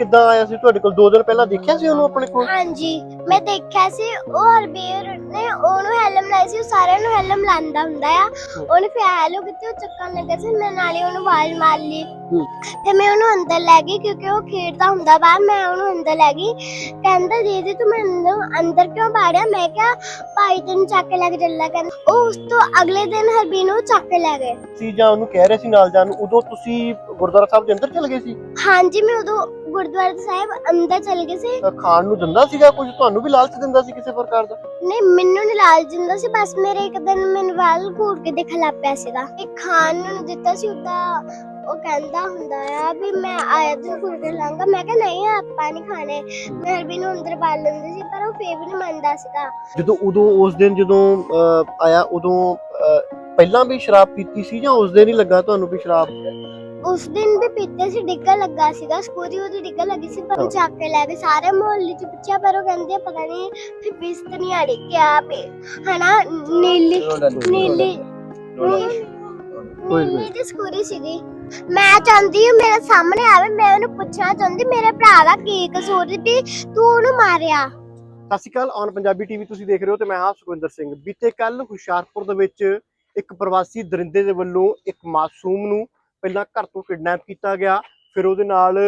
ਕਿੱਦਾਂ ਆਇਆ ਸੀ? ਤੁਹਾਡੇ ਕੋਲ ਦੋ ਦਿਨ ਪਹਿਲਾਂ ਦੇਖਿਆ ਸੀ ਉਹਨੂੰ ਆਪਣੇ ਕੋਲ? ਹਾਂਜੀ ਮੈਂ ਦੇਖਿਆ ਸੀ ਉਹ ਹਰਬੀਰ ਨੇ ਉਹਨੂੰ ਹੈਲਮ ਲਾਈ ਸੀ ਉਹ ਸਾਰਿਆਂ ਨੂੰ ਹੈਲਮ ਲਾਉਂਦਾ ਹੁੰਦਾ ਆ। ਉਹਨੇ ਫਿਰ ਹੈਲੋ ਕੀਤੀ ਉਹ ਚੱਕਣ ਲੱਗਾ ਸੀ ਮੈਂ ਨਾਲੇ ਉਹਨੂੰ ਆਵਾਜ਼ ਮਾਰ ਲਈ। ਫਿਰ ਮੈਂ ਉਹਨੂੰ ਅੰਦਰ ਲੈ ਗਈ ਕਿਉਂਕਿ ਉਹ ਖੇਡਦਾ ਹੁੰਦਾ ਬਾਹਰ ਮੈਂ ਉਹਨੂੰ ਅੰਦਰ ਲੈ ਗਈ। ਕਹਿੰਦਾ ਦੀਦੀ ਤੂੰ ਮੈਨੂੰ ਅੰਦਰ ਕਿਉਂ ਬਾੜਿਆ? ਮੈਂ ਕਿਹਾ ਭਾਈ ਤੈਨੂੰ ਚੱਕ ਕੇ ਲੈ ਕੇ ਚੱਲਾ ਕਹਿੰਦਾ। ਉਹ ਉਸ ਤੋਂ ਅਗਲੇ ਦਿਨ ਹਰਬੀਰ ਨੂੰ ਚੱਕ ਕੇ ਲੈ ਗਏ। ਸੀ ਜਾਂ ਉਹਨੂੰ ਕਹਿ ਰਹੇ ਸੀ ਨਾਲ ਜਾਣ ਨੂੰ ਉਦੋਂ ਤੁਸੀਂ ਗੁਰਦੁਆਰਾ ਸਾਹਿਬ ਦੇ ਅੰਦਰ ਚਲੇ ਗਏ ਸੀ? ਹਾਂਜੀ ਮੈਂ ਉਦੋਂ ਗੁਰਦੁਆਰਾ ਸਾਹਿਬ ਅੰਦਰ ਚਲ ਗਈ ਸੀ। ਤਾਂ ਖਾਣ ਨੂੰ ਦਿੰਦਾ ਸੀਗਾ ਕੁਝ? ਤੁਹਾਨੂੰ ਵੀ ਲਾਲਚ ਦਿੰਦਾ ਸੀ ਕਿਸੇ ਪ੍ਰਕਾਰ ਦਾ? ਨਹੀਂ ਮੈਨੂੰ ਨੀ ਲਾਲ ਜਿੰਦਾ ਸੀ ਬਸ ਮੇਰੇ ਇੱਕ ਦਿਨ ਮੈਨੂੰ ਵਾਲ ਘੂਰ ਕੇ ਦਿਖਣ ਲੱਗ ਪਿਆ ਸੀਗਾ ਇਹ ਖਾਣ ਨੂੰ ਦਿੱਤਾ ਸੀ ਉਦਾਂ ਉਹ ਕਹਿੰਦਾ ਹੁੰਦਾ ਆ ਵੀ ਮੈਂ ਆਇਆ ਤੇ ਘੂਰ ਕੇ ਲਾਂਗਾ। ਮੈਂ ਕਿਹਾ ਨਹੀਂ ਆਪਾਂ ਨਹੀਂ ਖਾਣੇ। ਮੈਂ ਵੀ ਨੂੰ ਅੰਦਰ ਬਾਲ ਲੈਂਦੀ ਸੀ ਪਰ ਉਹ ਫੇਰ ਵੀ ਨਹੀਂ ਮੰਨਦਾ ਸੀਗਾ। ਜਦੋਂ ਉਦੋਂ ਉਸ ਦਿਨ ਜਦੋਂ ਆਇਆ ਉਦੋਂ ਪਹਿਲਾਂ ਵੀ ਸ਼ਰਾਬ ਪੀਤੀ ਸੀ ਜਾਂ ਉਸ ਦਿਨ ਹੀ ਲੱਗਾ ਤੁਹਾਨੂੰ ਵੀ ਸ਼ਰਾਬ? ਉਸ ਦਿਨ ਵੀ ਪੀਤੇ ਸੀ ਡਿੱਗਾ ਲੱਗਾ ਸੀਗਾ ਸਕੂਰੀ ਉਹਦੀ ਡਿੱਗਾ ਲੱਗੀ ਸੀ ਪਰ ਉਹ ਚੱਕ ਕੇ ਲੈ ਗਏ ਸਾਰੇ ਮੁਹੱਲੇ ਚ ਪੁੱਛਿਆ ਪਰ ਉਹ ਕਹਿੰਦੇ ਪਤਾ ਨਹੀਂ ਫਿਰ ਬਿਸਤਰੀਆਂ ਡਿੱਗਿਆ ਪੇ ਹਨਾ ਨੀਲੀ ਨੀਲੀ ਕੋਈ ਨੀਲੀ ਦੀ ਸਕੂਰੀ ਸੀਗੀ। ਮੈਂ ਚਾਹੁੰਦੀ ਹਾਂ ਮੇਰੇ ਸਾਹਮਣੇ ਆਵੇ ਮੈਂ ਉਹਨੂੰ ਪੁੱਛਣਾ ਚਾਹੁੰਦੀ ਮੇਰੇ ਭਰਾ ਦਾ ਕੀ ਕਸੂਰ ਸੀ ਤੂੰ ਉਹਨੂੰ ਮਾਰਿਆ? ਸਤਿ ਸ਼੍ਰੀ ਅਕਾਲ ਔਨ ਪੰਜਾਬੀ ਟੀਵੀ ਤੁਸੀਂ ਦੇਖ ਰਹੇ ਹੋ ਤੇ ਮੈਂ ਹਾਂ ਸੁਖਵਿੰਦਰ ਸਿੰਘ। ਬੀਤੇ ਕੱਲ ਹੁਸ਼ਿਆਰਪੁਰ ਦੇ ਵਿੱਚ ਇੱਕ ਪ੍ਰਵਾਸੀ ਦਰਿੰਦੇ ਦੇ ਵੱਲੋਂ ਇੱਕ ਮਾਸੂਮ ਨੂੰ ਪਹਿਲਾਂ ਘਰ ਤੋਂ ਕਿਡਨੈਪ ਕੀਤਾ ਗਿਆ, ਫਿਰ ਉਹਦੇ ਨਾਲ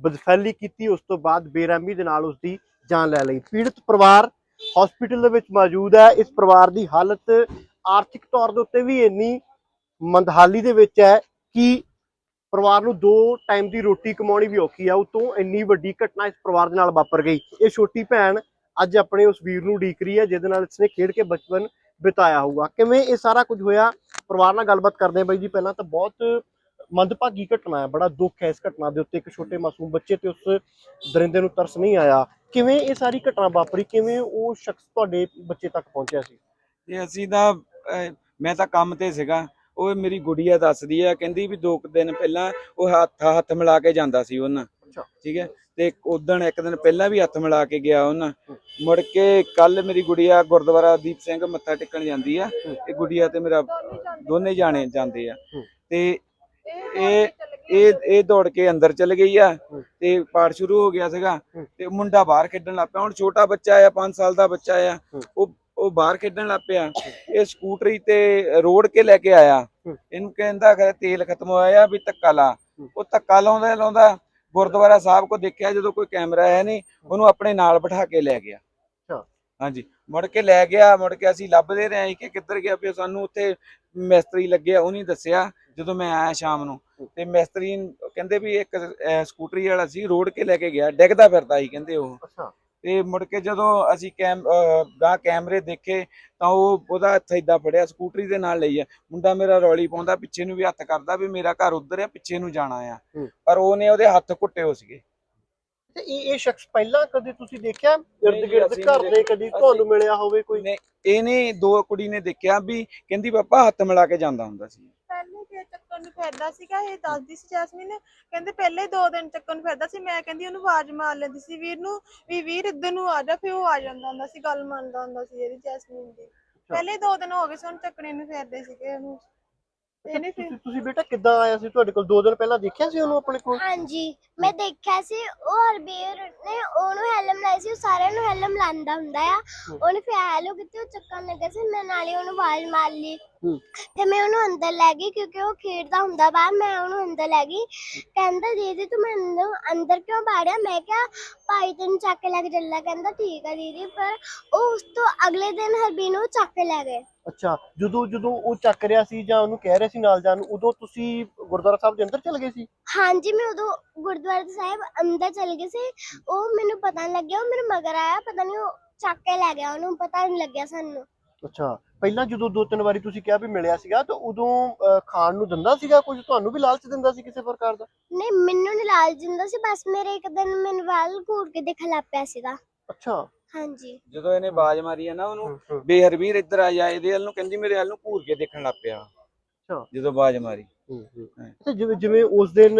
ਬਦਫੈਲੀ ਕੀਤੀ, ਉਸ ਤੋਂ ਬਾਅਦ ਬੇਰਹਿਮੀ ਦੇ ਨਾਲ ਉਸ ਦੀ ਜਾਨ ਲੈ ਲਈ। ਪੀੜਤ ਪਰਿਵਾਰ ਹਸਪੀਟਲ ਦੇ ਵਿੱਚ ਮੌਜੂਦ ਹੈ। ਇਸ ਪਰਿਵਾਰ ਦੀ ਹਾਲਤ ਆਰਥਿਕ ਤੌਰ ਦੇ ਉੱਤੇ ਵੀ ਇੰਨੀ ਮੰਦਹਾਲੀ ਦੇ ਵਿੱਚ ਹੈ ਕਿ ਪਰਿਵਾਰ ਨੂੰ ਦੋ ਟਾਈਮ ਦੀ ਰੋਟੀ ਕਮਾਉਣੀ ਵੀ ਔਖੀ ਆ। ਉਤੋਂ ਇੰਨੀ ਵੱਡੀ ਘਟਨਾ ਇਸ ਪਰਿਵਾਰ ਦੇ ਨਾਲ ਵਾਪਰ ਗਈ। ਇਹ ਛੋਟੀ ਭੈਣ ਅੱਜ ਆਪਣੇ ਉਸ ਵੀਰ ਨੂੰ ਉਡੀਕ ਰਹੀ ਹੈ, ਜਿਹਦੇ ਨਾਲ ਇਸਨੇ ਖੇਡ ਕੇ ਬਚਪਨ ਬਿਤਾਇਆ ਹੋਊਗਾ। ਕਿਵੇਂ ਇਹ ਸਾਰਾ ਕੁਝ ਹੋਇਆ? ਪਰਿਵਾਰ ਨਾਲ ਗੱਲਬਾਤ ਕਰਦੇ ਹਾਂ ਬਾਈ ਜੀ। ਪਹਿਲਾਂ ਤਾਂ ਬਹੁਤ ਮੰਦਭਾਗੀ ਘਟਨਾ ਹੈ ਬੜਾ ਦੁੱਖ ਹੈ ਇਸ ਘਟਨਾ ਦੇ ਉੱਤੇ ਇੱਕ ਛੋਟੇ ਮਾਸੂਮ ਬੱਚੇ ਤੇ ਉਸ ਦਰਿੰਦੇ ਨੂੰ ਤਰਸ ਨਹੀਂ ਆਇਆ। ਕਿਵੇਂ ਇਹ ਸਾਰੀ ਘਟਨਾ ਵਾਪਰੀ? ਕਿਵੇਂ ਉਹ ਸ਼ਖਸ ਤੁਹਾਡੇ ਬੱਚੇ ਤੱਕ ਪਹੁੰਚਿਆ ਸੀ? ਤੇ ਅਸੀਂ ਤਾਂ ਮੈਂ ਤਾਂ ਕੰਮ ਤੇ ਸੀਗਾ। ਉਹ ਮੇਰੀ ਗੁੜੀਆ ਦੱਸਦੀ ਆ ਕਹਿੰਦੀ ਵੀ ਦੋ ਕੁ ਦਿਨ ਪਹਿਲਾਂ ਉਹ ਹੱਥ ਹੱਥ ਮਿਲਾ ਕੇ ਜਾਂਦਾ ਸੀ ਉਹਨਾਂ। ਠੀਕ ਹੈ? ਤੇ ਉਦਣ ਇੱਕ ਦਿਨ ਪਹਿਲਾਂ ਵੀ ਹੱਥ ਮਿਲਾ ਕੇ ਗਿਆ ਉਹਨਾਂ। ਮੁੜ ਕੇ ਕੱਲ ਮੇਰੀ ਗੁੜੀਆ ਗੁਰਦੁਆਰਾ ਦੀਪ ਸਿੰਘ ਮੱਥਾ ਟੇਕਣ ਜਾਂਦੀ ਆ। ਇਹ ਗੁੜੀਆ ਤੇ ਮੇਰਾ ਦੋਨੇ ਜਾਣੇ ਜਾਂਦੇ ਆ। ਤੇ ਇਹ ਇਹ ਇਹ ਦੌੜ ਕੇ ਅੰਦਰ ਚਲ ਗਈ ਆ ਤੇ ਪਾਠ ਸ਼ੁਰੂ ਹੋ ਗਿਆ ਸੀਗਾ ਤੇ ਮੁੰਡਾ ਬਾਹਰ ਖੇਡਣ ਲੱਗ ਪਿਆ। ਹੁਣ ਛੋਟਾ ਬੱਚਾ ਆ 5 ਸਾਲ ਦਾ ਬੱਚਾ ਆ, ਉਹ ਉਹ ਬਾਹਰ ਖੇਡਣ ਲੱਗ ਪਿਆ। ਇਹ ਸਕੂਟਰੀ ਤੇ ਰੋੜ ਕੇ ਲੈ ਕੇ ਆਇਆ। ਇਹਨੂੰ ਕਹਿੰਦਾ ਕਿ ਤੇਲ ਖਤਮ ਹੋਇਆ ਆ, ਵੀ ਧੱਕਾ ਲਾ। ਉਹ ਧੱਕਾ ਲਾਉਂਦਾ ਲਾਉਂਦਾ ਗੁਰਦੁਆਰਾ ਸਾਹਿਬ ਕੋ ਦੇਖਿਆ, ਜਦੋਂ ਕੋਈ ਕੈਮਰਾ ਹੈ ਨਹੀਂ, ਉਹਨੂੰ ਆਪਣੇ ਨਾਲ ਬਿਠਾ ਕੇ ਲੈ ਗਿਆ। ਹਾਂਜੀ। ਮੁੜ ਕੇ ਲੈ ਗਿਆ ਮੁੜ ਕੇ ਅਸੀਂ ਲੱਭਦੇ ਰਹੇ ਕਿ ਕਿੱਧਰ ਗਿਆ ਪਿਆ ਸਾਨੂੰ ਉੱਥੇ ਮਿਸਤਰੀ ਲੱਗਿਆ ਉਹਨੇ ਦੱਸਿਆ ਜਦੋਂ ਮੈਂ ਆਇਆ ਸ਼ਾਮ ਨੂੰ। ਤੇ ਮਿਸਤਰੀ ਕਹਿੰਦੇ ਵੀ ਇੱਕ ਸਕੂਟਰੀ ਵਾਲਾ ਸੀ ਰੋਡ ਕੇ ਲੈ ਕੇ ਗਿਆ ਡਿੱਗਦਾ ਫਿਰਦਾ ਸੀ ਕਹਿੰਦੇ ਉਹ। ਤੇ ਮੁੜ ਕੇ ਜਦੋਂ ਅਸੀਂ ਕੈਮ ਗਾਂ ਕੈਮਰੇ ਦੇਖੇ ਤਾਂ ਉਹ ਉਹਦਾ ਹੱਥ ਏਦਾਂ ਫੜਿਆ ਸਕੂਟਰੀ ਦੇ ਨਾਲ ਲਈ ਆ। ਮੁੰਡਾ ਮੇਰਾ ਰੌਲੀ ਪਾਉਂਦਾ ਪਿੱਛੇ ਨੂੰ ਵੀ ਹੱਥ ਕਰਦਾ ਵੀ ਮੇਰਾ ਘਰ ਉੱਧਰ ਆ ਪਿੱਛੇ ਨੂੰ ਜਾਣਾ ਆ। ਪਰ ਉਹਨੇ ਉਹਦੇ ਹੱਥ ਘੁੱਟੇ ਹੋ ਸੀਗੇ। ਤੇ ਇਹ ਇਹ ਸ਼ਖਸ ਪਹਿਲਾਂ ਕਦੇ ਤੁਸੀਂ ਦੇਖਿਆ? ਨਹੀਂ ਇਰਦ ਗਿਰਦ ਘਰ ਨਹੀਂ ਦੇ ਕਦੀ ਤੁਹਾਨੂੰ ਮਿਲਿਆ ਹੋਵੇ ਕੋਈ? ਨੇ ਇਹਨੇ ਦੋ ਕੁੜੀ ਨੇ ਦੇਖਿਆ ਵੀ ਕਹਿੰਦੀ ਪਾਪਾ ਹੱਥ ਮਿਲਾ ਕੇ ਜਾਂਦਾ ਹੁੰਦਾ ਸੀ। ਪਹਿਲੇ ਫੇਰ ਚੱਕਣ ਨੂੰ ਫਿਰਦਾ ਸੀਗਾ ਇਹ ਦੱਸਦੀ ਸੀ ਜੈਸਮੀਨ। ਕਹਿੰਦੇ ਪਹਿਲੇ ਦੋ ਦਿਨ ਚੱਕਣ ਨੂੰ ਫਿਰਦਾ ਸੀ ਮੈਂ ਕਹਿੰਦੀ ਉਹਨੂੰ ਆਵਾਜ਼ ਮਾਰ ਲੈਂਦੀ ਸੀ ਵੀਰ ਨੂੰ ਵੀ ਵੀਰ ਇੱਧਰ ਨੂੰ ਆ ਜਾ ਫਿਰ ਉਹ ਆ ਜਾਂਦਾ ਹੁੰਦਾ ਸੀ ਗੱਲ ਮੰਨਦਾ ਹੁੰਦਾ ਸੀ ਇਹਦੀ ਜੈਸਮੀਨ ਦੀ। ਪਹਿਲੇ ਦੋ ਦਿਨ ਹੋ ਗਏ ਸੀ ਉਹਨੂੰ ਚੱਕਣੇ ਨੂੰ ਫਿਰਦੇ ਸੀਗੇ ਉਹਨੂੰ। ਇਹਨੇ ਤੁਸੀਂ ਤੁਸੀਂ ਬੇਟਾ ਕਿੱਦਾਂ ਆਇਆ ਸੀ? ਤੁਹਾਡੇ ਕੋਲ ਦੋ ਦਿਨ ਪਹਿਲਾਂ ਦੇਖਿਆ ਸੀ ਉਹਨੂੰ ਆਪਣੇ ਕੋਲ? ਹਾਂਜੀ ਮੈਂ ਦੇਖਿਆ ਸੀ ਉਹ ਹਰਬੀਰ ਨੇ ਉਹਨੂੰ ਹੈਲਮ ਲਾਈ ਸੀ ਉਹ ਸਾਰਿਆਂ ਨੂੰ ਹੈਲਮ ਲਾਉਂਦਾ ਹੁੰਦਾ ਆ। ਉਹਨੇ ਫਿਰ ਹੈਲੋ ਕੀਤੀ ਉਹ ਚੱਕਣ ਲੱਗਾ ਸੀ ਮੈਂ ਨਾਲੇ ਉਹਨੂੰ ਆਵਾਜ਼ ਮਾਰ ਲਈ। ਤੇ ਮੈਂ ਉਹਨੂੰ ਅੰਦਰ ਲੈ ਗਈ ਕਿਉਂਕਿ ਉਹ ਖੇਡਦਾ ਹੁੰਦਾ ਬਾਹਰ ਮੈਂ ਉਹਨੂੰ ਅੰਦਰ ਲੈ ਗਈ। ਕਹਿੰਦਾ ਦੀਦੀ ਤੂੰ ਮੈਨੂੰ ਅੰਦਰ ਕਿਉਂ ਬਾੜਿਆ? ਮੈਂ ਕਿਹਾ ਭਾਈ ਤੈਨੂੰ ਚੱਕ ਕੇ ਲੈ ਕੇ ਚੱਲਾ ਕਹਿੰਦਾ ਠੀਕ ਆ ਦੀਦੀ ਪਰ ਉਹ ਉਸ ਤੋਂ ਅਗਲੇ ਦਿਨ ਹਰਬੀਰ ਨੂੰ ਚੱਕ ਕੇ ਲੈ ਗਏ। ਅੱਛਾ ਜਦੋਂ ਜਦੋਂ ਉਹ ਚੱਕ ਰਿਹਾ ਸੀ ਜਾਂ ਉਹਨੂੰ ਕਹਿ ਰਹੇ ਸੀ ਨਾਲ ਜਾਣ ਨੂੰ ਉਦੋਂ ਤੁਸੀਂ ਗੁਰਦੁਆਰਾ ਸਾਹਿਬ ਦੇ ਅੰਦਰ ਚਲੇ ਗਏ ਸੀ? ਹਾਂਜੀ ਮੈਂ ਉਦੋਂ ਗੁਰਦੁਆਰਾ ਸਾਹਿਬ ਅੰਦਰ ਚਲ ਗਈ ਸੀ। ਉਹ ਮੈਨੂੰ ਪਤਾ ਨਹੀਂ ਲੱਗਿਆ ਉਹ ਮੇਰੇ ਮਗਰ ਆਇਆ ਪਤਾ ਨਹੀਂ ਉਹ ਚੱਕ ਕੇ ਲੈ ਗਿਆ ਉਹਨੂੰ ਪਤਾ ਨਹੀਂ ਲੱਗਿਆ ਸਾਨੂੰ। ਅੱਛਾ ਪਹਿਲਾਂ ਜਦੋਂ ਦੋ ਤਿੰਨ ਵਾਰੀ ਤੁਸੀਂ ਕਿਹਾ ਵੀ ਮਿਲਿਆ ਸੀਗਾ ਤਾਂ ਉਦੋਂ ਅਹ, ਖਾਣ ਨੂੰ ਦਿੰਦਾ ਸੀਗਾ ਕੁਝ? ਤੁਹਾਨੂੰ ਵੀ ਲਾਲਚ ਦਿੰਦਾ ਸੀ ਕਿਸੇ ਪ੍ਰਕਾਰ ਦਾ? ਨਹੀਂ ਮੈਨੂੰ ਨਹੀਂ ਲਾਲ ਜਿੰਦਾ ਸੀ ਬਸ ਮੇਰੇ ਇੱਕ ਦਿਨ ਮੈਨੂੰ ਵਾਲ ਘੂਰ ਕੇ ਦਿਖਣ ਲੱਗ ਪਿਆ ਸੀਗਾ। ਅੱਛਾ ਹਾਂਜੀ। ਜਦੋਂ ਇਹਨੇ ਬਾਜ਼ ਮਾਰੀ ਆ ਨਾ ਉਹਨੂੰ ਬੇਹਰਵੀਰ ਇੱਧਰ ਆ ਜਾ ਇਹਦੇ ਵੱਲ ਨੂੰ ਕਹਿੰਦੀ ਮੇਰੇ ਵੱਲ ਨੂੰ ਘੂਰ ਕੇ ਦੇਖਣ ਲੱਗ ਪਿਆ। ਅੱਛਾ। ਜਦੋਂ ਬਾਜ਼ ਮਾਰੀ। ਅੱਛਾ ਜਿਵੇਂ ਜਿਵੇਂ ਉਸ ਦਿਨ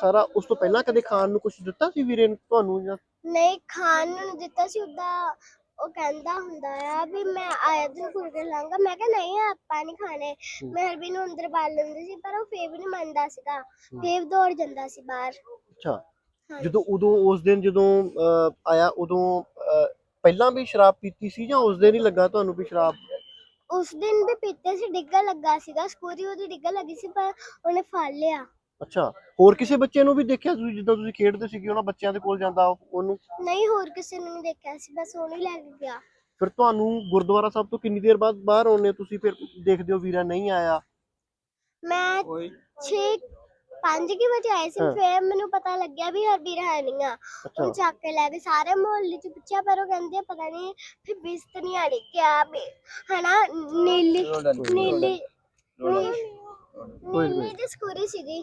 ਸਾਰਾ ਉਸ ਤੋਂ ਪਹਿਲਾਂ ਕਦੇ ਖਾਣ ਨੂੰ ਕੁਝ ਦਿੱਤਾ ਸੀ ਵੀਰੇ ਨੇ ਤੁਹਾਨੂੰ ਜਾਂ? ਨਹੀਂ ਖਾਣ ਨੂੰ ਦਿੱਤਾ ਸੀ ਉਦਾਂ ਉਹ ਕਹਿੰਦਾ ਹੁੰਦਾ ਆ ਵੀ ਮੈਂ ਆਇਆ ਤੇ ਘੂਰ ਕੇ ਲਾਂਗਾ। ਮੈਂ ਕਿਹਾ ਨਹੀਂ ਆਪਾਂ ਨਹੀਂ ਖਾਣੇ। ਮੈਂ ਹਰਬੀ ਨੂੰ ਅੰਦਰ ਬਾਲ ਲੈਂਦੀ ਸੀ ਪਰ ਉਹ ਫੇਰ ਵੀ ਨਹੀਂ ਮੰਨਦਾ ਸੀਗਾ। ਫੇਰ ਦੌੜ ਜਾਂਦਾ ਸੀ ਬਾਹਰ। ਅੱਛਾ। ਜਦੋਂ ਉਦੋਂ ਉਸ ਦਿਨ ਜਦੋਂ ਆਇਆ ਉਦੋਂ ਪਹਿਲਾਂ ਵੀ ਸ਼ਰਾਬ ਪੀਤੀ ਸੀ ਜਾਂ ਉਸ ਦਿਨ ਹੀ ਲੱਗਾ ਤੁਹਾਨੂੰ ਵੀ ਸ਼ਰਾਬ? ਉਸ ਦਿਨ ਵੀ ਪੀਤੇ ਸੀ ਡਿੱਗਾ ਲੱਗਾ ਸੀਗਾ ਸਕੂਰੀ ਉਹਦੀ ਡਿੱਗਾ ਲੱਗੀ ਸੀ ਪਰ ਉਹਨੇ ਫੜ ਲਿਆ। ਅੱਛਾ ਹੋਰ ਕਿਸੇ ਬੱਚੇ ਨੂੰ ਵੀ ਦੇਖਿਆ ਤੁਸੀਂ ਜਿੱਦਾਂ ਤੁਸੀਂ ਖੇਡਦੇ ਸੀਗੇ ਉਹਨਾਂ ਬੱਚਿਆਂ ਦੇ ਕੋਲ ਜਾਂਦਾ ਉਹ- ਉਹਨੂੰ? ਨਹੀਂ ਹੋਰ ਕਿਸੇ ਨੂੰ ਨਹੀਂ ਦੇਖਿਆ ਸੀ ਬਸ ਉਹਨੂੰ ਹੀ ਲੈ ਕੇ ਗਿਆ। ਫਿਰ ਤੁਹਾਨੂੰ ਗੁਰਦੁਆਰਾ ਸਾਹਿਬ ਤੋਂ ਕਿੰਨੀ ਦੇਰ ਬਾਅਦ ਬਾਹਰ ਆਉਂਦੇ ਤੁਸੀਂ ਫਿਰ ਦੇਖਦੇ ਹੋ ਵੀਰਾ ਨਹੀਂ ਆਇਆ? ਮੈਂ ਕੋਈ 6 5 ਕੀ ਵਜੇ ਆਏ ਸੀ। ਫਿਰ ਮੈਨੂੰ ਪਤਾ ਲੱਗਿਆ ਵੀ ਹਰਬੀਰ ਹੈ ਨਹੀਂ ਆ ਅੱਛਾ। ਉਹ ਚੱਕ ਕੇ ਲੈ ਗਏ ਸਾਰੇ ਮੁਹੱਲੇ ਚ ਪੁੱਛਿਆ ਪਰ ਉਹ ਕਹਿੰਦੇ ਪਤਾ ਨਹੀਂ ਫਿਰ ਬਿਸਤਰੀਆਂ ਡਿੱਗਿਆ ਵੀ ਹਨਾ ਨੀਲੀ ਨੀਲੀ ਕੋਈ ਨੀਲੀ ਦੀ ਸਕੂਰੀ ਸੀਗੀ।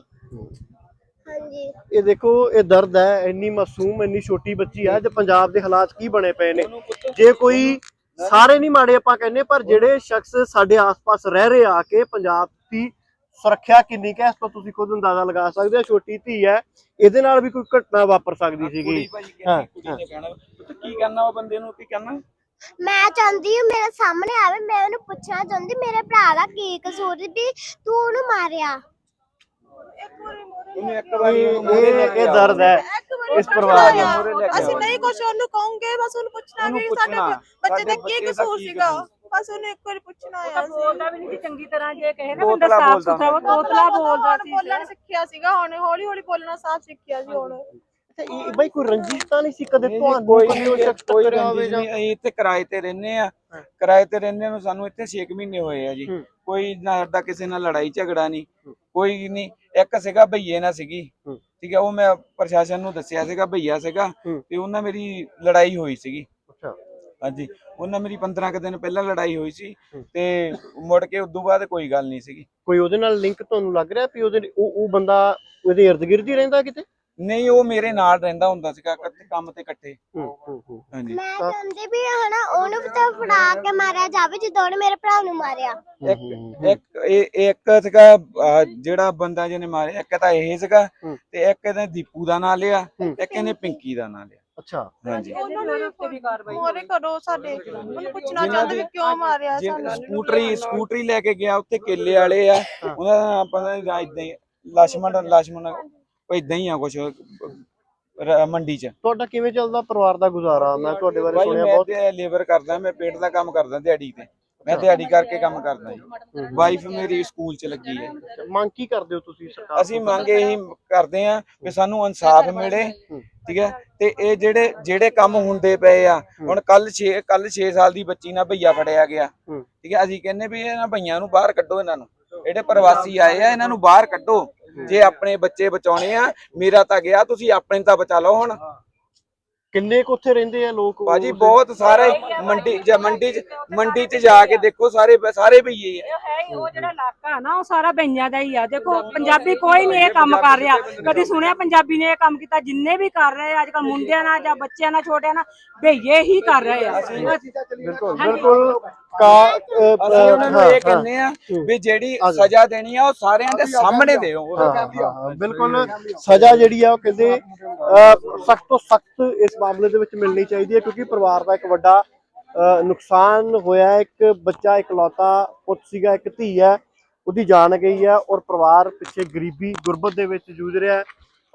ਹਾਂਜੀ। ਇਹ ਦੇਖੋ ਇਹ ਦਰਦ ਹੈ ਇੰਨੀ ਮਾਸੂਮ ਇੰਨੀ ਛੋਟੀ ਬੱਚੀ ਹੈ ਤੇ ਪੰਜਾਬ ਦੇ ਹਾਲਾਤ ਕੀ ਬਣੇ ਪਏ ਨੇ। ਜੇ ਕੋਈ ਸਾਰੇ ਨਹੀਂ ਮਾੜੇ ਆਪਾਂ ਕਹਿੰਦੇ ਪਰ ਜਿਹੜੇ ਸ਼ਖਸ ਸਾਡੇ ਆਸ-ਪਾਸ ਰਹਿ ਰਹੇ ਆ ਕੇ ਪੰਜਾਬ ਦੀ ਸੁਰੱਖਿਆ ਕਿੰਨੀ ਕੁ ਹੈ? ਇਸ ਤੋਂ ਤੁਸੀਂ ਖੁਦ ਅੰਦਾਜ਼ਾ ਲਗਾ ਸਕਦੇ ਹੋ। ਛੋਟੀ ਧੀ ਹੈ। ਇਹਦੇ ਨਾਲ ਵੀ ਕੋਈ ਘਟਨਾ ਵਾਪਰ ਸਕਦੀ ਸੀਗੀ। ਹਾਂ, ਕੀ ਕਰਨਾ ਉਹ ਬੰਦੇ ਨੂੰ? ਕੀ ਕਰਨਾ ਮੈਂ ਚਾਹੁੰਦੀ ਹਾਂ ਮੇਰੇ ਸਾਹਮਣੇ ਆਵੇ ਮੈਂ ਉਹਨੂੰ ਪੁੱਛਣਾ ਚਾਹੁੰਦੀ ਮੇਰੇ ਭਰਾ ਦਾ ਕੀ ਕਸੂਰ ਸੀ ਵੀ ਤੂੰ ਉਹਨੂੰ ਮਾਰਿਆ? ਉਹਨੂੰ ਇੱਕ ਵਾਰੀ ਇਹ ਇਹ। ਦਰਦ ਹੈ। ਇਸ ਪਰਿਵਾਰ ਨੂੰ ਅਸੀਂ। ਨਹੀਂ ਕੁਛ ਉਹਨੂੰ ਕਹੋਗੇ ਬਸ ਉਹਨੂੰ ਪੁੱਛਣਾ ਉਹਨੂੰ ਵੀ ਸਾਡੇ ਪੁੱਛਣਾ, ਬੱਚੇ ਦਾ ਕੀ ਕਸੂਰ ਸੀਗਾ? ਬਸ ਉਹਨੂੰ ਇੱਕ ਵਾਰੀ ਪੁੱਛਣਾ ਆਇਆ ਸੀ ਬੋਲਦਾ ਵੀ ਨਹੀਂ ਸੀ ਚੰਗੀ ਤਰ੍ਹਾਂ ਜੇ ਕਹੇ ਨਾ ਬੰਦਾ ਸਾਫ਼ ਬੋਲਦਾ ਸੁਥਰਾ ਵਾ ਹੁੰਦਾ। ਤੋਤਲਾ ਬੋਲਦਾ ਹੁਣ ਸੀ ਬੋਲਣਾ ਸਿੱਖਿਆ ਸੀਗਾ ਹੁਣ ਹੌਲੀ ਹੌਲੀ ਬੋਲਣਾ ਸਾਫ਼ ਸਿੱਖਿਆ ਸੀ ਹੁਣ ਅੱਛਾ ਇਹ ਬਈ ਕੋਈ ਰੰਜਿਸ਼ ਤਾਂ ਨਹੀਂ ਸੀ ਕਦੇ ਨਹੀਂ ਜੀ, ਤੁਹਾਨੂੰ ਕੋਈ ਕਦੇ ਉਹ ਨਹੀਂ ਸ਼ਖਸ ਕੋਈ ਟੱਕਰਿਆ ਹੋਵੇ ਰੰਜਿਸ਼ ਜਾਂ ਨਹੀਂ ਅਸੀਂ ਇੱਥੇ ਕਿਰਾਏ ਤੇ ਰਹਿੰਦੇ ਆ ਹਾਂ। ਕਿਰਾਏ ਤੇ ਰਹਿੰਦੇ ਨੂੰ ਸਾਨੂੰ ਇੱਥੇ 6 ਮਹੀਨੇ ਹੋਏ ਆ ਜੀ ਹੂੰ। ਕੋਈ ਨਾ ਸਾਡਾ ਕਿਸੇ ਨਾਲ ਲੜਾਈ ਝਗੜਾ ਨਹੀਂ ਹੂੰ। ਕੋਈ ਨਹੀਂ ਇੱਕ ਸੀਗਾ ਭਈਏ ਨਾਲ ਸੀਗੀ ਹੂੰ। ਠੀਕ ਹੈ ਉਹ ਮੈਂ ਪ੍ਰਸ਼ਾਸਨ ਨੂੰ ਦੱਸਿਆ ਸੀਗਾ ਭਈਆ ਸੀਗਾ ਹੂੰ। ਤੇ ਉਹਨਾਂ ਮੇਰੀ ਲੜਾਈ ਹੋਈ ਸੀਗੀ ਹਾਂਜੀ। ਉਹਨਾਂ ਮੇਰੀ 15 ਕੁ ਦਿਨ ਪਹਿਲਾਂ ਲੜਾਈ ਹੋਈ ਸੀ। ਤੇ ਮੁੜ ਕੇ ਉਦੋਂ ਬਾਅਦ ਕੋਈ ਗੱਲ ਨਹੀਂ ਸੀਗੀ। ਕੋਈ ਉਹਦੇ ਨਾਲ ਲਿੰਕ ਤੁਹਾਨੂੰ ਲੱਗ ਰਿਹਾ ਵੀ ਉਹਦੇ ਉਹ ਉਹ ਬੰਦਾ ਉਹਦੇ ਇਰਦ ਗਿਰਦ ਹੀ ਰਹਿੰਦਾ ਕਿਤੇ? ਨਹੀਂ ਉਹ ਮੇਰੇ ਨਾਲ ਰਹਿੰਦਾ ਹੁੰਦਾ ਸੀਗਾ ਇਕੱਠੇ ਕੰਮ ਤੇ ਇਕੱਠੇ। ਹਾਂਜੀ। ਮੈਂ ਚਾਹੁੰਦੀ ਵੀ ਹਨਾ ਉਹਨੂੰ ਵੀ ਤਾਂ ਫੜਾ ਕੇ ਮਾਰਿਆ ਜਾਵੇ ਜਿੱਦਾਂ ਉਹਨੇ ਮੇਰੇ ਭਰਾ ਨੂੰ ਮਾਰਿਆ। ਇੱਕ ਇੱਕ ਇਹ ਇੱਕ ਸੀਗਾ ਅਹ, ਜਿਹੜਾ ਬੰਦਾ ਜਿਹਨੇ ਮਾਰਿਆ ਇੱਕ ਤਾਂ ਇਹ ਸੀਗਾ। ਤੇ ਇੱਕ ਇਹਨੇ ਦੀਪੂ ਦਾ ਨਾਂ ਲਿਆ। ਇੱਕ ਇਹਨੇ ਪਿੰਕੀ ਦਾ ਨਾਂ ਲਿਆ। ਅੱਛਾ। ਹਾਂਜੀ। ਉਹਨਾਂ ਨੂੰ ਉੱਤੇ ਵੀ ਕਾਰਵਾਈ ਮੋਰੇ ਕਰੋ। ਸਾਡੇ ਉਹਨੂੰ ਪੁੱਛਣਾ ਚਾਹੁੰਦੇ ਵੀ ਕਿਉਂ ਮਾਰਿਆ ਜੇ ਸਾਨੂੰ? ਸਕੂਟਰੀ ਸਕੂਟਰੀ ਲੈ ਕੇ ਗਿਆ ਉੱਥੇ ਕੇਲੇ ਵਾਲੇ ਆ। ਉਹਨਾਂ ਦਾ ਨਾਂ ਪਤਾ ਨਹੀਂ ਇਦਾਂ ਹੀ ਲਛਮਣ ਲਛਮਣ ਉਹ ਇਦਾਂ ਹੀ ਆ ਕੁਛ ਰ- ਮੰਡੀ ਚ। ਤੁਹਾਡਾ ਕਿਵੇਂ ਚੱਲਦਾ? ਪਰਿਵਾਰ ਦਾ ਗੁਜ਼ਾਰਾ ਮੈਂ ਤੁਹਾਡੇ ਬਾਰੇ ਭਾਈ ਸੁਣਿਆ ਮੈਂ ਬਹੁਤ। ਤੇ ਲੇਬਰ ਕਰਦਾ ਮੈਂ ਪੇਟ ਦਾ ਕੰਮ ਕਰਦਾ ਦਿਹਾੜੀ ਤੇ। ਮੈਂ ਦਿਹਾੜੀ ਕਰਕੇ ਕੰਮ ਕਰਦਾ ਜੀ। ਵਾਈਫ ਮੇਰੀ ਸਕੂਲ ਚ ਲੱਗੀ ਹੈ। ਮੰਗ ਕੀ ਕਰਦੇ ਹੋ ਤੁਸੀਂ ਸਰਕਾਰ ਅਸੀਂ ਮੰਗ ਇਹੀ ਕਰਦੇ ਆ ਕਿ ਸਾਨੂੰ ਇਨਸਾਫ ਮਿਲੇ ਠੀਕ ਹੈ? ਤੇ ਇਹ ਜਿਹੜੇ ਜਿਹੜੇ ਕੰਮ ਹੁੰਦੇ ਪਏ ਆ ਹੁਣ ਕੱਲ 6 ਕੱਲ 6 ਸਾਲ ਦੀ ਬੱਚੀ ਨਾਲ ਭਈਆ ਫੜਿਆ ਗਿਆ। ਠੀਕ ਹੈ? ਅਸੀਂ ਕਹਿੰਨੇ ਵੀ ਇਹਨਾਂ ਭਈਆਂ ਨੂੰ ਬਾਹਰ ਕੱਢੋ ਇਹਨਾਂ ਨੂੰ। ਜਿਹੜੇ ਪ੍ਰਵਾਸੀ ਆਏ ਆ ਇਹਨਾਂ ਨੂੰ ਬਾਹਰ ਕੱਢੋ। ਜੇ ਆਪਣੇ ਬੱਚੇ ਬਚਾਉਣੇ ਆ ਮੇਰਾ ਤਾਂ ਗਿਆ ਤੁਸੀਂ ਆਪਣੇ ਤਾਂ ਬਚਾ ਲਓ ਹੁਣ। ਕਿੰਨੇ ਕੁ ਉੱਥੇ ਰਹਿੰਦੇ ਆ ਲੋਕ ਬਾਜੀ ਉਸ- ਬਹੁਤ ਸਾਰੇ ਮੰਡੀ ਜਾਂ ਮੰਡੀ ਚ ਮੰਡੀ ਚ ਜਾ ਕੇ ਦੇਖੋ ਸਾਰੇ ਸਾਰੇ ਭਈਏ ਆ। ਇਹ ਹੈ ਹੀ ਉਹ ਜਿਹੜਾ ਇਲਾਕਾ ਨਾ ਉਹ ਸਾਰਾ ਬਈਆਂ ਦਾ ਹੀ ਆ। ਦੇਖੋ ਪੰਜਾਬੀ ਕੋਈ ਨਹੀਂ ਇਹ ਕੰਮ ਕਰ ਰਿਹਾ। ਕਦੀ ਸੁਣਿਆ ਪੰਜਾਬੀ ਨੇ ਇਹ ਕੰਮ ਕੀਤਾ? ਜਿੰਨੇ ਵੀ ਕਰ ਰਹੇ ਆ ਅੱਜ ਕੱਲ ਮੁੰਡਿਆਂ ਨਾਲ ਜਾਂ ਬੱਚਿਆਂ ਨਾਲ ਛੋਟਿਆਂ ਨਾਲ ਬਈਏ ਹੀ ਕਰ ਰਹੇ ਆ। ਬਿਲਕੁਲ ਬਿਲਕੁਲ। ਕਾ ਅਸੀਂ ਉਹਨਾਂ ਨੂੰ ਇਹ। ਕਹਿੰਦੇ ਆ ਵੀ ਜਿਹੜੀ। ਸਜ਼ਾ ਦੇਣੀ ਆ ਉਹ ਸਾਰਿਆਂ ਦੇ ਸਾਹਮਣੇ ਦਿਓ ਬਿਲਕੁਲ ਸਜ਼ਾ ਜਿਹੜੀ ਆ ਉਹ ਕਹਿੰਦੇ ਸਖਤ ਤੋਂ ਸਖਤ ਇਸ ਮਾਮਲੇ ਦੇ ਵਿੱਚ ਮਿਲਣੀ ਚਾਹੀਦੀ ਹੈ ਕਿਉਂਕਿ ਪਰਿਵਾਰ ਦਾ ਇੱਕ ਵੱਡਾ ਨੁਕਸਾਨ ਹੋਇਆ ਹੈ। ਇੱਕ ਬੱਚਾ ਇਕਲੌਤਾ ਪੁੱਤ ਸੀਗਾ ਇੱਕ ਧੀ ਹੈ ਉਹਦੀ ਜਾਨ ਗਈ ਹੈ ਔਰ ਪਰਿਵਾਰ ਪਿੱਛੇ ਗਰੀਬੀ ਗੁਰਬਤ ਦੇ ਵਿੱਚ ਜੂਝ ਰਿਹਾ ਹੈ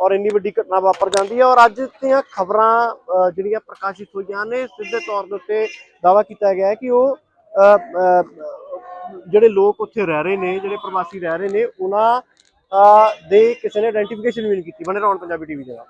ਔਰ ਇੰਨੀ ਵੱਡੀ ਘਟਨਾ ਵਾਪਰ ਜਾਂਦੀ ਹੈ ਔਰ ਅੱਜ ਦੀਆਂ ਖਬਰਾਂ ਜਿਹੜੀਆਂ ਪ੍ਰਕਾਸ਼ਿਤ ਹੋਈਆਂ ਨੇ ਸਿੱਧੇ ਤੌਰ ਦੇ ਉੱਤੇ ਦਾਵਾ ਕੀਤਾ ਗਿਆ ਹੈ ਕਿ ਉਹ ਜਿਹੜੇ ਲੋਕ ਉੱਥੇ ਰਹਿ ਰਹੇ ਨੇ, ਜਿਹੜੇ ਪ੍ਰਵਾਸੀ ਰਹਿ ਰਹੇ ਨੇ, ਉਹਨਾਂ ਦੇ ਕਿਸੇ ਨੇ ਆਇਡੈਂਟੀਫਿਕੇਸ਼ਨ ਵੀ ਨਹੀਂ ਕੀਤੀ, ਬਣੇ ਰੌਣ ਪੰਜਾਬੀ ਟੀਵੀ ਦੇ ਨਾਲ।